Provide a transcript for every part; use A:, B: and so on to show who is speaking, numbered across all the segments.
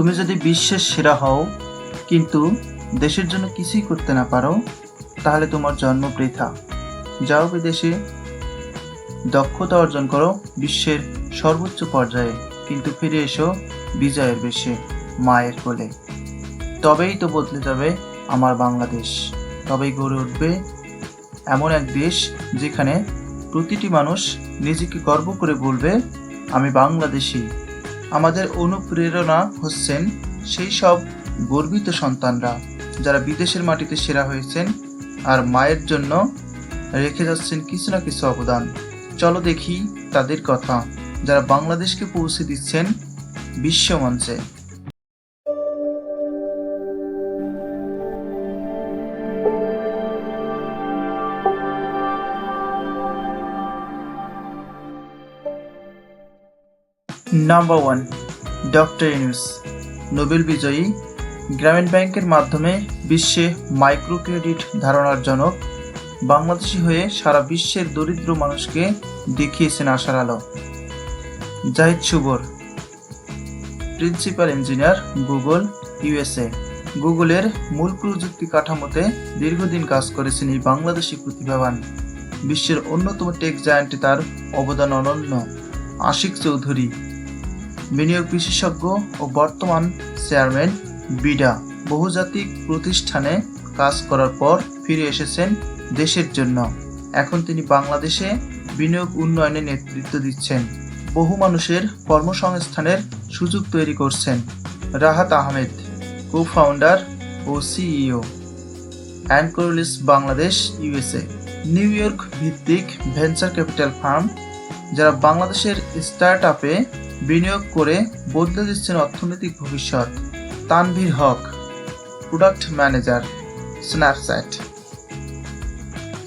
A: তুমি যদি বিশ্বের সেরা হও, কিন্তু দেশের জন্য কিছুই করতে না পারো, তাহলে তোমার জন্ম বৃথা। যাও বিদেশে, দক্ষতা অর্জন করো বিশ্বের সর্বোচ্চ পর্যায়ে, কিন্তু ফিরে এসো বিজয়ের বেশে, মায়ের কোলে। তবেই তো বদলে যাবে আমার বাংলাদেশ। তবেই গড়ে উঠবে এমন এক দেশ যেখানে প্রতিটি মানুষ নিজেকে গর্ব করে বলবে, আমি বাংলাদেশি। আমাদের অনুপ্রেরণা হচ্ছেন সেই সব গর্বিত সন্তানরা যারা বিদেশের মাটিতে সেরা হয়েছেন আর মায়ের জন্য রেখে যাচ্ছেন কিছু না কিছু অবদান। চলো দেখি তাদের কথা, যারা বাংলাদেশকে পৌঁছে দিচ্ছেন বিশ্বমঞ্চে number one doctor Yunus Nobel বিজয়ী গ্রামীণ ব্যাংকের মাধ্যমে বিশ্বে মাইক্রো ক্রেডিট ধারণার জনক, বাংলাদেশি হয়ে সারা বিশ্বের দরিদ্র মানুষকে দেখিয়েছেন আশার আলো। Zahid Subor principal engineer Google USA গুগলের মূল প্রযুক্তি কাঠামোতে দীর্ঘদিন কাজ করেছেন এই বাংলাদেশি প্রতিভাবান। বিশ্বের অন্যতম টেক জায়ান্টে তার অবদান অনন্য। আশিক চৌধুরী বিনিয়োগ বিশেষজ্ঞ ও বর্তমান চেয়ারম্যান বিডা বহুজাতিক প্রতিষ্ঠানে কাজ করার পর ফিরে এসেছেন দেশের জন্য। এখন তিনি বাংলাদেশে বিনিয়োগ উন্নয়নে নেতৃত্ব দিচ্ছেন। বহু মানুষের কর্মসংস্থানের সুযোগ তৈরি করছেন রাহাত আহমেদ কো ফাউন্ডার ও CEO. Anchorless Bangladesh, USA. New York ভিত্তিক ভেঞ্চার ক্যাপিটাল ফার্ম, যারা বাংলাদেশের স্টার্ট আপে বিনিয়োগ করে বদলে দিচ্ছেন অর্থনৈতিক ভবিষ্যৎ। Tanvir Haque product manager Snapchat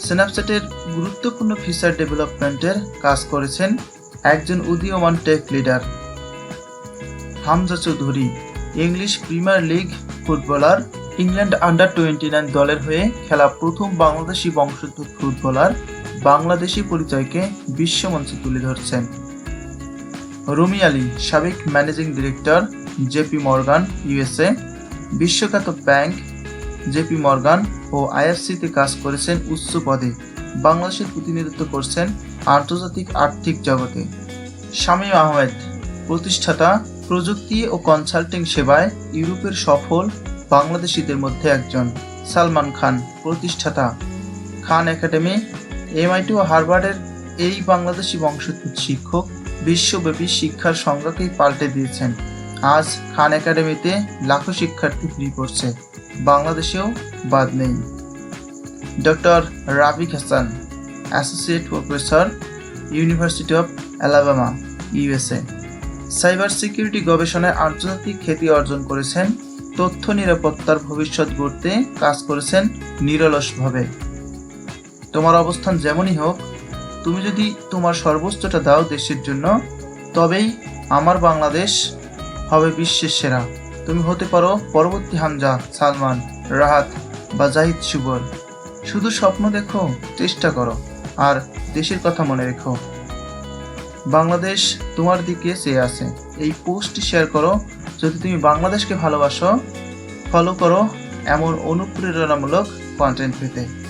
A: স্ন্যাপচ্যাটের গুরুত্বপূর্ণ ফিচার ডেভেলপমেন্টের কাজ করেছেন একজন উদীয়মান tech leader Hamza Chowdhury English Premier League footballer England under twenty nine দলের হয়ে খেলা প্রথম বাংলাদেশি বংশোদ্ভূত ফুটবলার বাংলাদেশি পরিচয়কে বিশ্বমঞ্চে তুলে ধরছেন। রুমি আলী, সাবেক managing director JP Morgan USA বিশ্বখ্যাত ব্যাংক জেপি মর্গান ও আইএফসিতে কাজ করেছেন উচ্চ পদে। বাংলাদেশের প্রতিনিধিত্ব করছেন আন্তর্জাতিক আর্থিক জগতে। শামীম আহমেদ, প্রতিষ্ঠাতা প্রযুক্তি ও কনসাল্টিং সেবায় ইউরোপের সফল বাংলাদেশিদের মধ্যে একজন। সালমান খান, প্রতিষ্ঠাতা। খান একাডেমি, এমআইটি ও হার্ভার্ডের এই বাংলাদেশি বংশোদ্ভূত শিক্ষক বিশ্বব্যাপী শিক্ষার সংজ্ঞাকেই পাল্টে দিয়েছেন। আজ খান একাডেমিতে লাখো শিক্ষার্থী ফ্রি পড়ছে। বাংলাদেশেও বাদ নেই। Doctor Rafiq Hasan, associate professor, university of Alabama, USA. Cyber security গবেষণায় আন্তর্জাতিক খ্যাতি অর্জন করেছেন, তথ্য নিরাপত্তার ভবিষ্যৎ গড়তে কাজ করেছেন নিরলসভাবে। তোমার অবস্থান যেমনই হোক তুমি যদি তোমার সর্বোচ্চটা দাও দেশের জন্য, তবেই আমার বাংলাদেশ হবে বিশ্বের সেরা। তুমি হতে পারো পরবর্তী হামজা, সালমান, রাহাত বা জাহিদ সুবর শুধু স্বপ্ন দেখো, চেষ্টা করো, আর দেশের কথা মনে রেখো। বাংলাদেশ তোমার দিকে চেয়ে আছে। এই পোস্টটি শেয়ার করো, যদি তুমি বাংলাদেশকে ভালোবাসো ফলো করো এমন অনুপ্রেরণামূলক কন্টেন্ট পেতে।